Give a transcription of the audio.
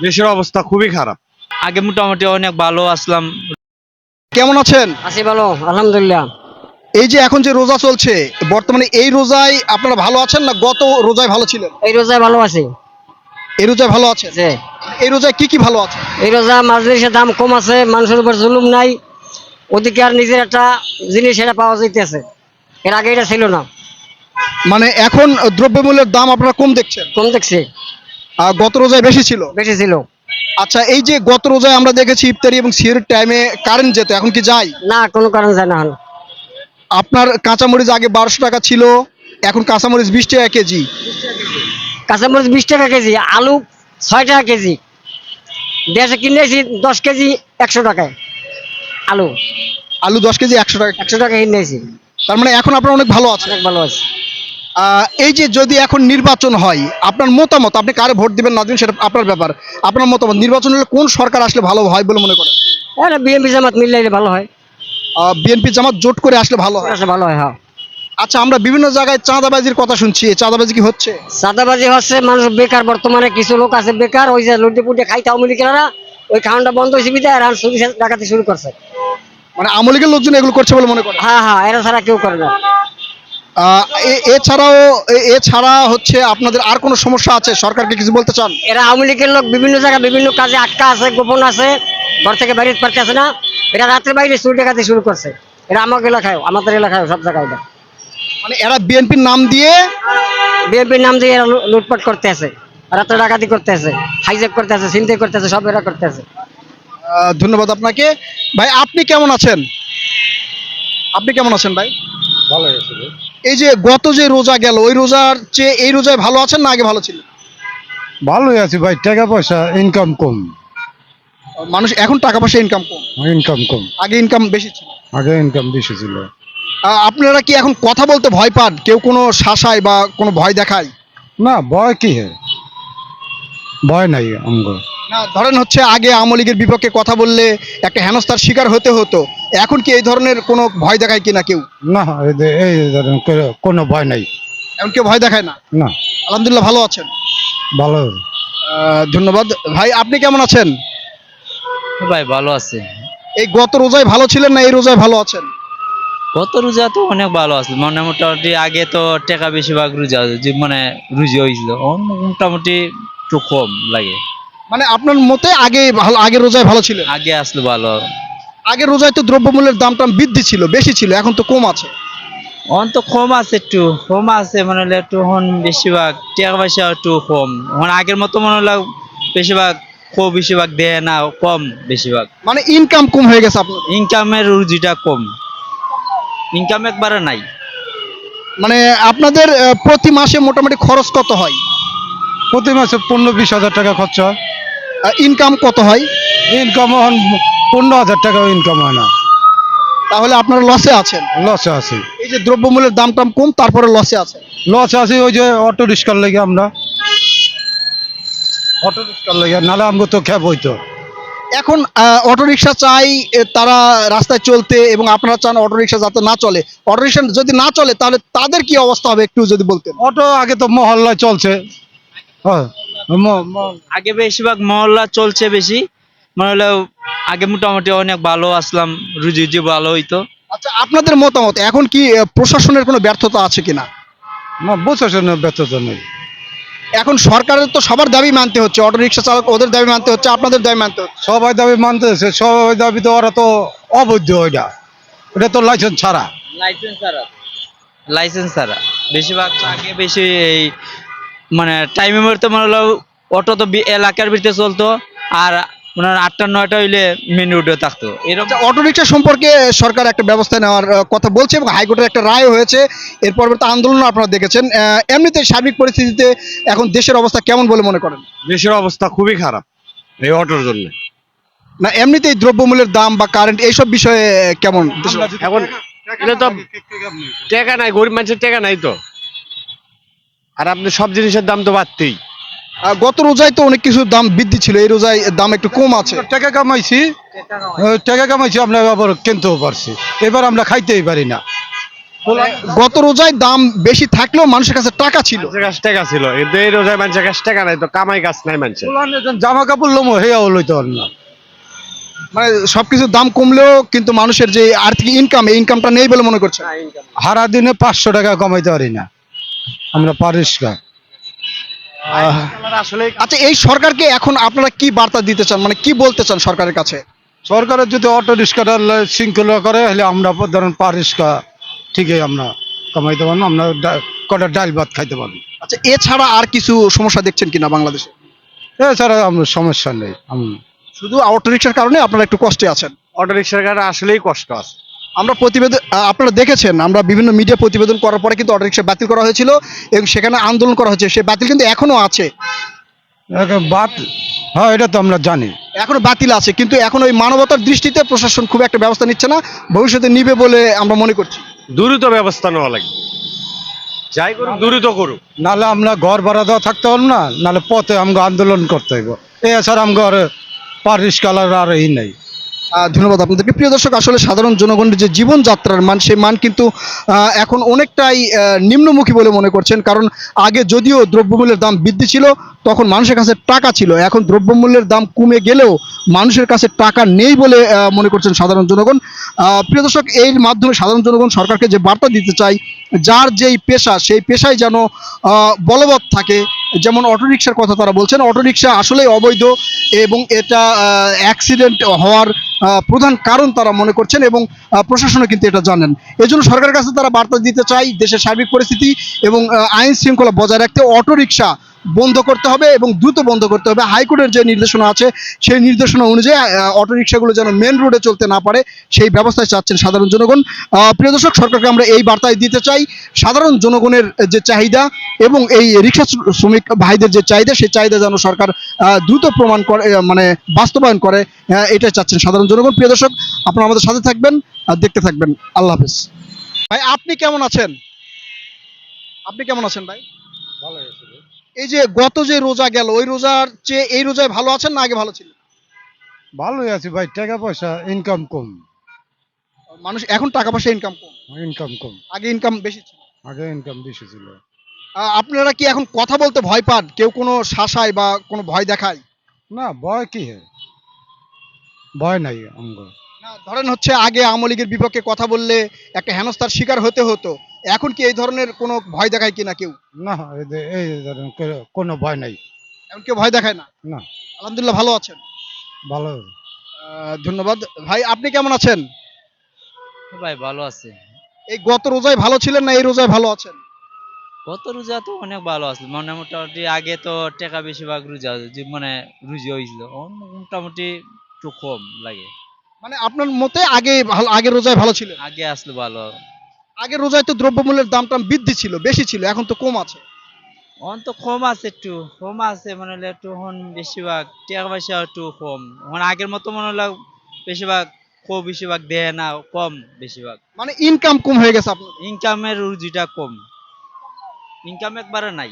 দেশের অবস্থা খুবই খারাপ। আগে মোটামুটি অনেক ভালো আসলাম। কেমন আছেন? আছি ভালো আলহামদুলিল্লাহ। এই যে এখন যে রোজা চলছে বর্তমানে এই রোজায় আপনারা ভালো আছেন না গত রোজায় ভালো ছিলেন? এই রোজায় ভালো আছি। এই রোজায় ভালো আছেন? যে এই রোজায় কি কি ভালো আছে? এই রোজা মাজলিসের দাম কম আছে মানুষের উপর জুলুম নাই। ওদিকে আর নিজের একটা জিনিস এটা পাওয়া যাইতেছে। এর আগে এটা ছিল না। মানে এখন দ্রব্যমূল্যের দাম আপনারা কম দেখছেন? কম দেখছি। গত রোজায় বেশি ছিল? বেশি ছিল। আচ্ছা এই যে গত রোজায় আমরা দেখেছি ইফতারি এবং সিয়ারের টাইমে কারেন্ট যেত এখন কি যায়? না কোনো কারণ যায় না এখন। আপনার কাঁচামরিচ আগে বারোশো টাকা ছিল এখন কাঁচামরিচ বিশ টাকা কেজি। কাঁচামরিচ বিশ টাকা কেজি আলু ছয় টাকা কেজি। দেশে কিনেছি দশ কেজি একশো টাকায় আলু। আলু দশ কেজি একশো টাকা একশো টাকা কিনেছি। তার মানে এখন আপনার অনেক ভালো আছে অনেক ভালো আছে। এই যে যদি এখন নির্বাচন হয় আপনার মতামত আপনি কারে ভোট দিবেন না দিবেন সেটা আপনার ব্যাপার। আপনার মতামত নির্বাচন হলে কোন সরকার আসলে ভালো হয় বলে মনে করেন? এটা বিএমপি জামাত মিললে ভালো হয়। বিএনপি জামাত জোট করে আসলে ভালো হয়? আসলে ভালো হয় হ্যাঁ। আচ্ছা আমরা বিভিন্ন জায়গায় চাঁদাবাজির কথা শুনছি চাঁদাবাজি কি হচ্ছে? চাঁদাবাজি হচ্ছে মানুষ বেকার বর্তমানে কিছু লোক আছে বেকার ওই যে লুটে পুটে খাইতে আওয়ামী লীগেরা ওই খাওয়ানটা বন্ধ হয়েছে বিদায় আর ডাকাতি শুরু করছে। মানে আমলিগের লোকজন এগুলো করছে বলে মনে করেন? হ্যাঁ হ্যাঁ এরা ছাড়া কেউ করে না। এছাড়াও এ- এছাড়া হচ্ছে আপনাদের আর কোনো সমস্যা আছে? সরকারকে কিছু বলতে চান? এরা আওয়ামী লীগের লোক বিভিন্ন জায়গায় বিভিন্ন কাজে আটকা আছে গোপন আছে ঘর থেকে বাইরে পারতেছে না। এরা রাত্রে বাইরে চুরি ডাকাতি শুরু করছে। এরা আমাকে এলাকায় আমাদের এলাকায় সব জায়গায় এটা মানে এরা বিএনপির নাম দিয়ে বিএনপির নাম দিয়ে এরা লুটপাট করতে আছে। রাত্রে ডাকাতি করতে আছে হাইজ্যাক করতে আছে চিন্তাই করতে আছে সব এরা করতে আছে। ধন্যবাদ আপনাকে। ভাই আপনি কেমন আছেন? আপনি কেমন আছেন ভাই? ভালো আছে। এই যে গত যে রোজা গেল ওই রোজার চেয়ে এই রোজায় ভালো আছেন না আগে ভালো ছিল ভালোই আছে ভাই টাকা পয়সা ইনকাম কম। মানুষ এখন টাকা পয়সা ইনকাম কম। ইনকাম কম। আগে ইনকাম বেশি ছিল। আগে ইনকাম বেশি ছিল। আহ, আপনারা কি এখন কথা বলতে ভয় পান? কেউ কোনো শাসায় বা কোনো ভয় দেখায়? না ভয় কি হে? ভয় নাই আমগো। ধরেন হচ্ছে আগে আওয়ামী লীগের বিপক্ষে কথা বললে একটা হেনস্থার শিকার হতে হতো। এখন কি এই ধরনের কোনো ভয় দেখায় কিনা কেউ? না এই ধরেন কোনো ভয় নাই। এখন কেউ ভয় দেখায় না? না। আলহামদুলিল্লাহ ভালো আছেন। ভালো। ধন্যবাদ। ভাই আপনি কেমন আছেন? ভাই ভালো আছে। এই গত রোজায় ভালো ছিলেন না এই রোজায় ভালো আছেন? গত রোজা তো অনেক ভালো আছে। মানে মোটামুটি আগে তো টাকা বেশিরভাগ রোজা মানে রুজি হয়েছিল। মোটামুটি একটু কম লাগে। মানে আপনার মতে আগে ভালো আগের রোজায় ভালো ছিল? আগে আসলে ভালো। আগের রোজায় তো দ্রব্যমূল্যের দাম টাম বৃদ্ধি ছিল বেশি ছিল এখন তো কম আছে। এখন তো কম আছে একটু কম আছে মানে হলে একটু হন বেশিরভাগ টাকা পয়সা একটু কম। এখন আগের মতো মনে হলো বেশিরভাগ খুব বেশিরভাগ দেয় না কম বেশিরভাগ। মানে ইনকাম কম হয়ে গেছে আপনার? ইনকামের রুজিটা কম। ইনকাম একবারে নাই। মানে আপনাদের আহ, প্রতি মাসে মোটামুটি খরচ কত হয়? প্রতি মাসে পনেরো বিশ হাজার টাকা খরচা হয়। ইনকাম কত হয়? ইনকাম এখন পনেরো হাজার টাকা ইনকাম হয় না। তাহলে আপনারা লসে আছেন। লসে আছি। এই যে দ্রব্যমূল্যের দাম টাম কম তারপরে লসে আছে লসে আছে ওই যে অটো রিক্সার লেগে আমরা। অটো রিক্সার লেগে নাহলে আমগো তো খেপ হইতো। এখন অটো রিক্সা চাই তারা রাস্তায় চলতে এবং আপনারা চান অটো রিক্সা যাতে না চলে। অটো রিক্সা যদি না চলে তাহলে তাদের কি অবস্থা হবে একটু যদি বলতেন? অটো আগে তো মহল্লায় চলছে। হ্যাঁ, আগে বেশিরভাগ মহল্লা চলছে বেশি। মনে হলো আগে মোটামুটি অনেক ভালো আসলাম রুজি রুজি ভালো হইতো। আচ্ছা আপনাদের মতামত এখন কি প্রশাসনের কোনো ব্যর্থতা আছে কিনা? না বসে ব্যস্ততা নেই। এখন সরকারের তো সবার দাবি মানতে হচ্ছে অটো রিক্সা চালক ওদের দাবি মানতে হচ্ছে আপনাদের দাবি মানতে হচ্ছে। সবাই দাবি মানতেছে সবাই দাবি তো ওরা তো অবৈধ ওইটা। ওটা তো লাইসেন্স ছাড়া। লাইসেন্স ছাড়া। লাইসেন্স ছাড়া। বেশিরভাগ আগে বেশি এই মানে টাইমের মধ্যে মনে হলো অটো তো এলাকার ভিতরে চলতো আর মনে হয় আটটা নয়টা হইলে মেন রোডে থাকতো। এরকম আচ্ছা অটো রিক্সা সম্পর্কে সরকার একটা ব্যবস্থা নেওয়ার কথা বলছে এবং হাইকোর্টের একটা রায় হয়েছে। এর পরবর্তী আন্দোলন আপনারা দেখেছেন। আহ, এমনিতে সার্বিক পরিস্থিতিতে এখন দেশের অবস্থা কেমন বলে মনে করেন? দেশের অবস্থা খুবই খারাপ এই অটোর জন্য। না এমনিতেই দ্রব্যমূল্যের দাম বা কারেন্ট এইসব বিষয়ে কেমন? এখন এটা তো টাকা নাই গরিব মানুষের টাকা নাই তো। আর আপনি সব জিনিসের দাম তো বাড়তেই। গত রোজায় তো অনেক কিছু দাম বৃদ্ধি ছিল এই রোজায় দাম একটু কম আছে। টাকা কামাইছি। টাকা কামাইছি আমরা আবার কিনতেও পারছি। এবার আমরা খাইতেই পারি না। গত রোজায় দাম বেশি থাকলেও মানুষের কাছে টাকা ছিল। কাছে টাকা ছিল কিন্তু এই রোজায় মানুষের কাছে টাকা নাই তো কামাই কাজ নাই মানুষের। জামা কাপড় লোমো হেয়াও লইতে পার না। মানে সবকিছুর দাম কমলেও কিন্তু মানুষের যে আর্থিক ইনকাম এই ইনকামটা নেই বলে মনে করছে। হারা দিনে পাঁচশো টাকা কমাইতে পারি না। আমরা পরিষ্কার। আসলে আচ্ছা এই সরকারকে এখন আপনারা কি বার্তা দিতে চান? মানে কি বলতে চান সরকারের কাছে? সরকারের যদি অটো রিক্সাটা শৃঙ্খলা করে হলে আমরা ধরেন পা রিক্সা ঠিকই আমরা কামাইতে পারব আমরা কটা ডাল ভাত খাইতে পারব। আচ্ছা এছাড়া আর কিছু সমস্যা দেখছেন কিনা বাংলাদেশে? এছাড়া আমরা সমস্যা নেই। শুধু অটো রিক্সার কারণে আপনারা একটু কষ্টে আছেন? অটো রিক্সার কারণে আসলেই কষ্ট আছে। আমরা প্রতিবেদন আপনারা দেখেছেন আমরা বিভিন্ন মিডিয়া প্রতিবেদন করার পরে কিন্তু অটো রিক্সা বাতিল করা হয়েছিল এবং সেখানে আন্দোলন করা হয়েছে। সে বাতিল কিন্তু এখনও আছে। একে বাত হ্যাঁ এটা তো আমরা জানি। এখনও বাতিল আছে কিন্তু এখন ওই মানবতার দৃষ্টিতে প্রশাসন খুব একটা ব্যবস্থা নিচ্ছে না ভবিষ্যতে নিবে বলে আমরা মনে করছি। দ্রুত ব্যবস্থা নেওয়া লাগবে। যাই করুক দ্রুত করুক। নাহলে আমরা ঘর ভাড়া দেওয়া থাকতে পারব না নাহলে পথে আমাকে আন্দোলন করতে হইব। এছাড়া আমাকে পা কালার আর ই নেই। ধন্যবাদ আপনাদেরকে। প্রিয় দর্শক, আসলে সাধারণ জনগণের যে জীবনযাত্রার মান, সেই মান কিন্তু এখন অনেকটাই নিম্নমুখী বলে মনে করছেন। কারণ আগে যদিও দ্রব্যমূল্যের দাম বৃদ্ধি ছিল, তখন মানুষের কাছে টাকা ছিল। এখন দ্রব্যমূল্যের দাম কমে গেলেও মানুষের কাছে টাকা নেই বলে মনে করছেন সাধারণ জনগণ। প্রিয় দর্শক, এর মাধ্যমে সাধারণ জনগণ সরকারকে যে বার্তা দিতে চাই যার যেই পেশা, সেই পেশায় যেন বলবৎ থাকে যেমন অটোরিকশার কথা তারা বলছেন, অটোরিকশা আসলেই অবৈধ এবং এটা অ্যাক্সিডেন্ট হওয়ার প্রধান কারণ তারা মনে করছেন এবং প্রশাসনও কিন্তু এটা জানেন। এজন্য সরকারের কাছে তারা বার্তা দিতে চাই দেশের সার্বিক পরিস্থিতি এবং আইন শৃঙ্খলা বজায় রাখতে অটোরিকশা বন্ধ করতে হবে এবং দ্রুত বন্ধ করতে হবে। হাইকোর্টের যে নির্দেশনা আছে সেই নির্দেশনা অনুযায়ী অটোরিকশাগুলো যেন মেন রোডে চলতে না পারে সেই ব্যবস্থায় চাচ্ছেন সাধারণ জনগণ। প্রিয় দর্শক সরকারকে আমরা এই বার্তায় দিতে চাই সাধারণ জনগণের যে চাহিদা এবং এই রিক্সা শ্রমিক ভাইদের যে চাহিদা সেই চাহিদা যেন সরকার দ্রুত প্রমাণ করে মানে বাস্তবায়ন করে আহ, এটাই চাচ্ছেন সাধারণ জনগণ। প্রিয় দর্শক আপনারা আমাদের সাথে থাকবেন আর দেখতে থাকবেন। আল্লাহ হাফেজ। ভাই আপনি কেমন আছেন? আপনি কেমন আছেন ভাই? এই যে গত যে রোজা গেল ওই রোজার চেয়ে এই রোজায় ভালো আছেন না আগে ভালো ছিল ভালোই আছি ভাই টাকা পয়সা ইনকাম কম। মানুষ এখন টাকা পয়সা ইনকাম কম। ইনকাম কম। আগে ইনকাম বেশি ছিল। আগে ইনকাম বেশি ছিল। আপনারা কি এখন কথা বলতে ভয় পান? কেউ কোনো শাসায় বা কোনো ভয় দেখায়? না ভয় কি হে? ভয় নাই আমগো না ধরেন হচ্ছে আগে আওয়ামী লীগের বিপক্ষে কথা বললে একটা হেনস্থার শিকার হতে হতো। এখন কি এই ধরনের কোনো ভয় দেখায় কিনা কেউ? না এই যে- এই ধরেন কে- কোনো ভয় নাই। এখন কেউ ভয় দেখায় না? না। আলহামদুলিল্লাহ ভালো আছেন। ভালো। আহ, ধন্যবাদ। ভাই আপনি কেমন আছেন? ভাই ভালো আছে। এই গত রোজায় ভালো ছিলেন না এই রোজায় ভালো আছেন? গত রোজা তো অনেক ভালো আছে। মানে মোটামুটি আগে তো টাকা বেশিরভাগ রোজা যে মানে রুজি হয়েছিল এখন মোটামুটি একটু কম লাগে। মানে আপনার মতে আগে ভালো আগের রোজায় ভালো ছিলেন? আগে আসলে ভালো। আগের রোজায় তো দ্রব্যমূল্যের দাম টাম বৃদ্ধি ছিল বেশি ছিল এখন তো কম আছে। এখন তো কম আছে একটু কম আছে মনে হলে একটু এখন বেশিরভাগ টাকা পয়সা একটু কম। এখন আগের মতো মনে হলো বেশিরভাগ কো বেশিরভাগ দেয় না কম বেশিরভাগ। মানে ইনকাম কম হয়ে গেছে আপনার। ইনকামের রুজিটা কম। ইনকাম একবারে নাই।